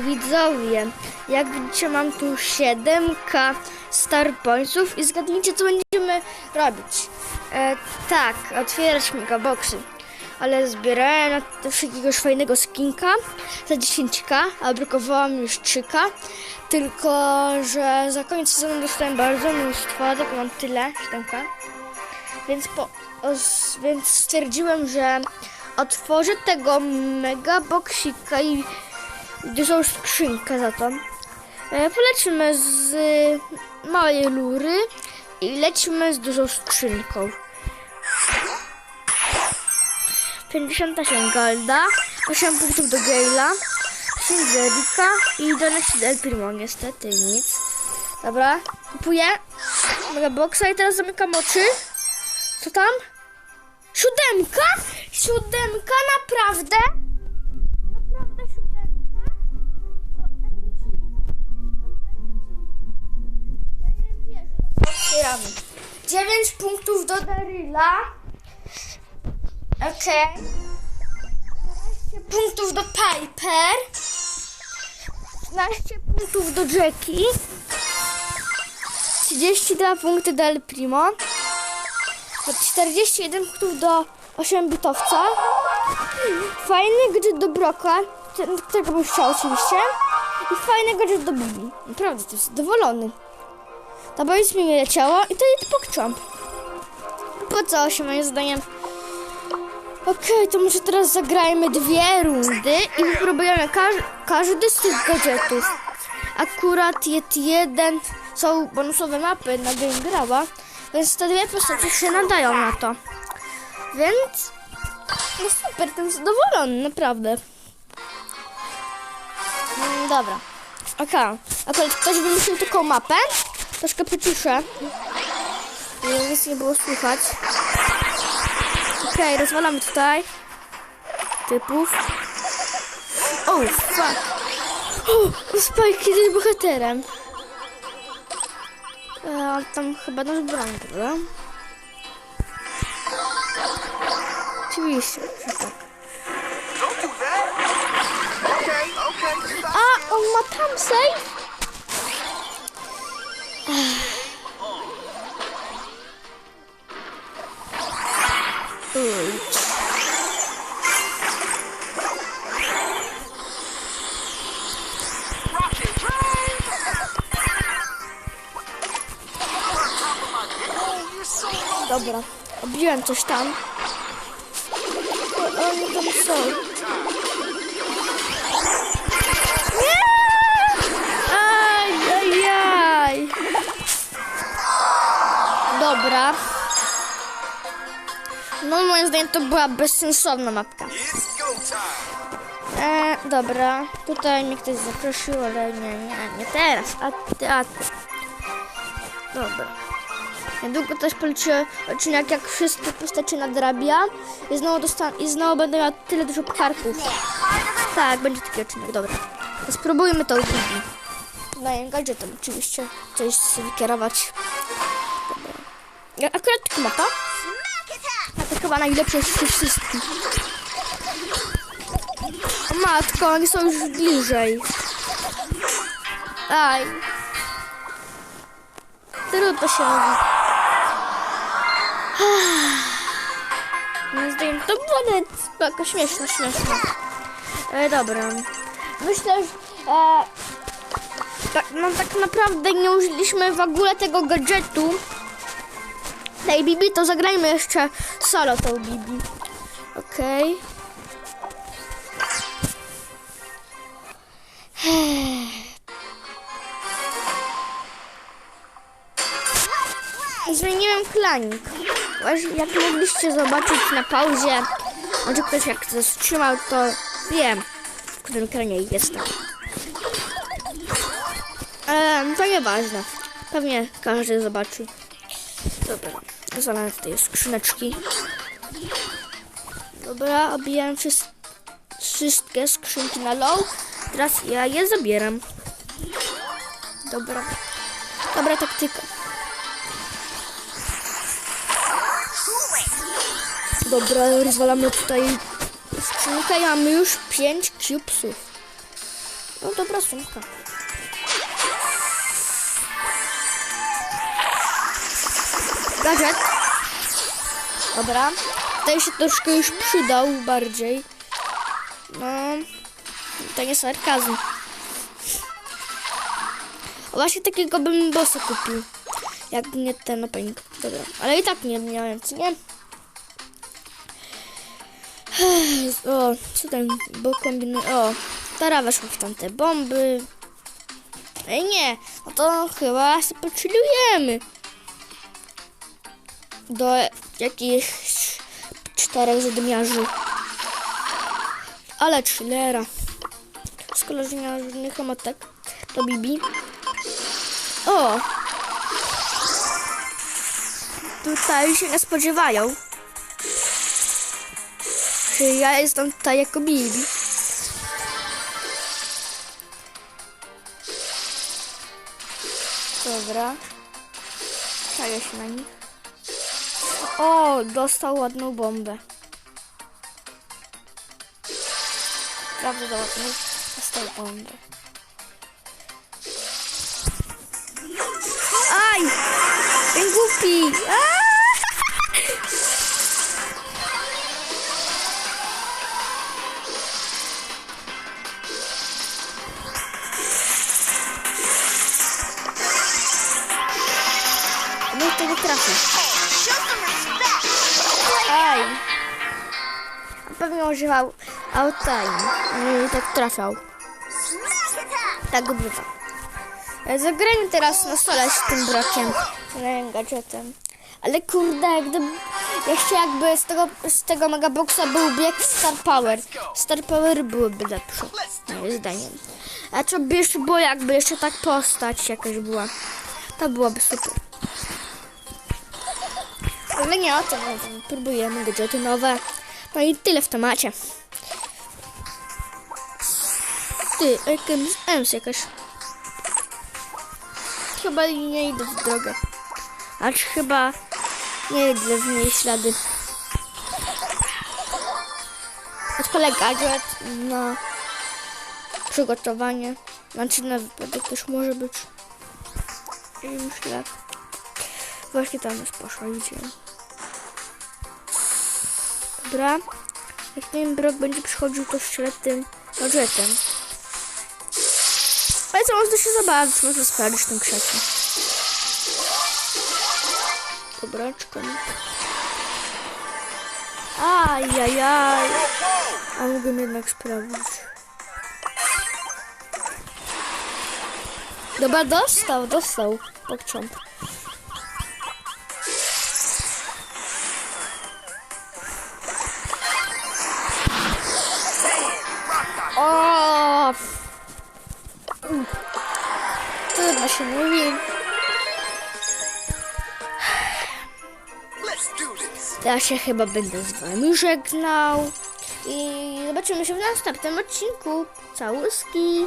Widzowie, jak widzicie mam tu 7k Star Pointsów i zgadnijcie co będziemy robić. E, tak, otwierać megaboxy. Ale zbierałem na to jakiegoś fajnego skinka za 10k, a brukowałam już 3k. Tylko, że za koniec sezonu dostałem bardzo mnóstwo, tak mam tyle, 7k. Więc, po, os, więc stwierdziłem, że otworzę tego megaboxika i dużą skrzynkę za to. E, polecimy z y, małej lury i lecimy z dużą skrzynką. 58 golda, 8 punktów do Gale'a, 10 do i 12 do El Primo, niestety nic. Dobra, kupuję megaboxa i teraz zamykam oczy. Co tam? Siódemka? Siódemka? Naprawdę otwieramy. 9 punktów do Daryla. Okej. 12 punktów do Piper. 15 punktów do Jackie. 32 punkty do El Primo. 41 punktów do 8-bitowca. Fajny gadżet do Broka, którego bym chciał oczywiście. I fajny gadżet do Bibi. Naprawdę, to jest zadowolony. Ta boic mi leciała i to jest PogChamp. Po co się moim zdaniem? Okej, to może teraz zagrajmy dwie rundy i wypróbujemy każ każdy z tych gadżetów. Akurat jest jeden, są bonusowe mapy na Game Graba, więc te dwie postacie się nadają na to. Więc, no super, jestem zadowolony, naprawdę. Mm, dobra. Okej, akurat ktoś wymyślił taką mapę, troszkę przyciszę, nic nie było słychać. Okej, rozwalamy tutaj typów. O, fuck. O, Spike jest bohaterem. E, tam chyba nasz broń, prawda? Oczywiście, tak. Okay, okay. A, on ma tam safe? Dobra, obiłem coś tam. O, Oni tam są. Nie! Aj, aj, aj. Dobra. No moim zdaniem to była bezsensowna mapka. E, dobra, tutaj mnie ktoś zaprosił, ale nie, nie, nie teraz, a a. Dobra. Niedługo też policzę odcinek, jak wszystkie postacie nadrabia i znowu, dostan- i znowu będę miała tyle dużo karków. Tak, będzie taki odcinek, dobra. To spróbujmy to Bibi. Daję gadżetem oczywiście, coś wykierować. Dobra. Ja- Akurat taka mapa. A to chyba najlepsza z tych wszystkich. O matko, oni są już bliżej. Aj. Trudno się mówi. Moim zdaniem to było nawet spoko, śmieszne, śmieszne. E, dobra. Myślę, że e, tak, no, tak naprawdę nie użyliśmy w ogóle tego gadżetu. Tej Bibi, to zagrajmy jeszcze solo tą Bibi. Okej. Zmieniłem klanik. Jak mogliście zobaczyć na pauzie, może ktoś jak zatrzymał, to wiem, w którym klanie jestem. Ale to nieważne. Pewnie każdy zobaczy. Dobra, zalane tutaj skrzyneczki. Dobra, obijałem wszys- wszystkie skrzynki na low. Teraz ja je zabieram. Dobra. Dobra taktyka. Dobra, rozwalamy tutaj skrzynkę i mamy już 5 cubesów. No dobra sumka. Gadżet. Dobra. Ten się troszkę już przydał bardziej. No, to nie sarkazm. Właśnie takiego bym bossa kupił. Jak nie ten opening. Dobra, ale i tak nie miałem, nie? O, co ten, bo kombinuje... O, teraz weszło w tamte bomby. Ej, nie, no to chyba się poczylujemy. Do jakichś czterech zadymiarzy. Ale chillera. Skoro że nie ma żadnych emotek, to Bibi. O! Tutaj się nie spodziewają. Że ja jestem tutaj jako Bibi. Dobra. Czaję się na nich. O, dostał ładną bombę. Prawdopodobnie dostał bombę. Aj! Ten głupi! Aaa! Trafię. Aj! Pewnie używał outtime. I tak trafiał. Tak bywa. E, Zagrajmy teraz na stole z tym brokiem. Gadżetem. Ale kurde, gdyby jeszcze jakby z tego, z tego megaboxa był bieg Star Power. Star Power byłyby lepsze. Moim zdaniem. A co by jeszcze było, jakby jeszcze tak postać jakaś była. To byłoby super. Ale nie o to próbujemy gadżety nowe. No i tyle w temacie. Ty, jakimś Ems jakaś. Chyba nie idę w drogę. Acz chyba nie idę w niej ślady. Odpalę gadżet na przygotowanie. Znaczy na wypadek też może być. I myślę. Właśnie tam już poszła, idziemy. Dobra. Jak ten brok będzie przychodził, to strzelę tym gadżetem. Ale co, można się zobaczyć, można sprawdzić tym krzakiem. Dobra, czekamy. Ajajaj. A mogłem jednak sprawdzić. Dobra, dostał, dostał. Pokcząt. Trudno się mówi. Ja się chyba będę z wami żegnał. I zobaczymy się w następnym odcinku. Całuski.